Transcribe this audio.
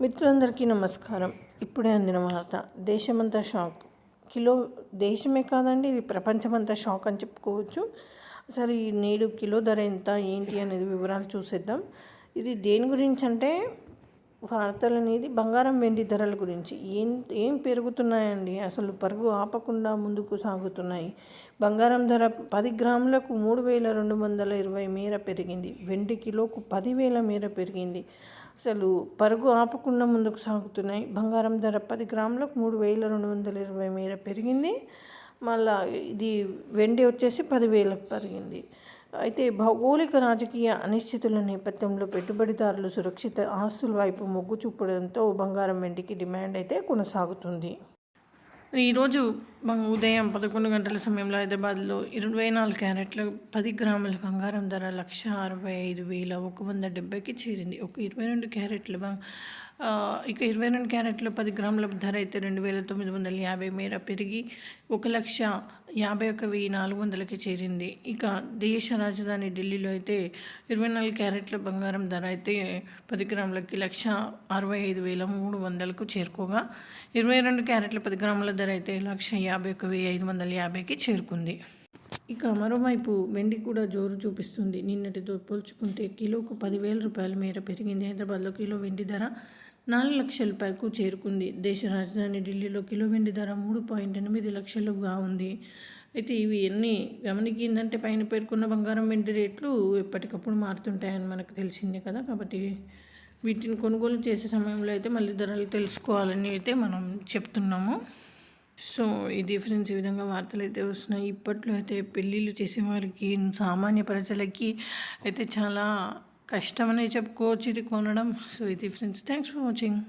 మిత్రులందరికీ నమస్కారం. ఇప్పుడే అందిన వార్త. దేశమంతా షాక్. కిలో దేశమే కాదండి ఇది ప్రపంచమంతా షాక్ అని చెప్పుకోవచ్చు. అసలు ఈ నేడు కిలో ధర ఎంత ఏంటి అనేది వివరాలు చూసేద్దాం. ఇది దేని గురించి అంటే వార్తలు అనేది బంగారం వెండి ధరల గురించి. ఏం ఏం పెరుగుతున్నాయండి? అసలు పరుగు ఆపకుండా ముందుకు సాగుతున్నాయి. బంగారం ధర పది గ్రాములకు మూడు వేల రెండు వందల ఇరవై మేర పెరిగింది. వెండి కిలోకు పదివేల మేర పెరిగింది. అసలు పరుగు ఆపకుండా ముందుకు సాగుతున్నాయి. బంగారం ధర పది గ్రాములకు మూడు వేల రెండు వందల ఇరవై మేర పెరిగింది. మళ్ళా ఇది వెండి వచ్చేసి పదివేలకు పెరిగింది. అయితే భౌగోళిక రాజకీయ అనిశ్చితుల నేపథ్యంలో పెట్టుబడిదారులు సురక్షిత ఆస్తుల వైపు మొగ్గు చూపడంతో బంగారం వెండికి డిమాండ్ అయితే కొనసాగుతుంది. ఈరోజు ఉదయం పదకొండు గంటల సమయంలో హైదరాబాద్లో ఇరవై నాలుగు క్యారెట్ల పది గ్రాముల బంగారం ధర లక్ష అరవై ఐదు వేల ఒక వంద డెబ్బైకి చేరింది. ఒక ఇరవై రెండు క్యారెట్ల ఇక ఇరవై రెండు క్యారెట్ల పది గ్రాముల ధర అయితే రెండు వేల తొమ్మిది వందల యాభై మేర పెరిగి ఒక లక్ష యాభై ఒక వెయ్యి నాలుగు వందలకి చేరింది. ఇక దేశ రాజధాని ఢిల్లీలో అయితే ఇరవై నాలుగు క్యారెట్ల బంగారం ధర అయితే పది గ్రాములకి లక్ష అరవై ఐదు వేల మూడు వందలకు చేరుకోగా ఇరవై రెండు క్యారెట్ల పది గ్రాముల ధర అయితే లక్ష యాభై ఒక వెయ్యి ఐదు వందల యాభైకి చేరుకుంది. ఇక మరోవైపు వెండి కూడా జోరు చూపిస్తుంది. నిన్నటితో పోల్చుకుంటే కిలోకు పదివేల రూపాయల మేర పెరిగింది. హైదరాబాద్లో కిలో వెండి ధర నాలుగు లక్షల పైకు చేరుకుంది. దేశ రాజధాని ఢిల్లీలో కిలో వెండి ధర మూడు పాయింట్ ఎనిమిది లక్షలుగా ఉంది. అయితే ఇవి ఎన్ని గమనికిందంటే పైన పేర్కొన్న బంగారం వెండి రేట్లు ఎప్పటికప్పుడు మారుతుంటాయని మనకు తెలిసిందే కదా. కాబట్టి వీటిని కొనుగోలు చేసే సమయంలో అయితే మళ్ళీ ధరలు తెలుసుకోవాలని అయితే మనం చెప్తున్నాము. సో ఈ డిఫరెన్స్ ఈ విధంగా వార్తలు అయితే వస్తున్నాయి. ఇప్పట్లో అయితే పెళ్ళిళ్ళు చేసేవారికి సామాన్య ప్రజలకి అయితే చాలా కష్టమనే చెప్పుకోవచ్చు ఇది కొనడం. సో ఇది ఫ్రెండ్స్ థ్యాంక్స్ ఫర్ వాచింగ్.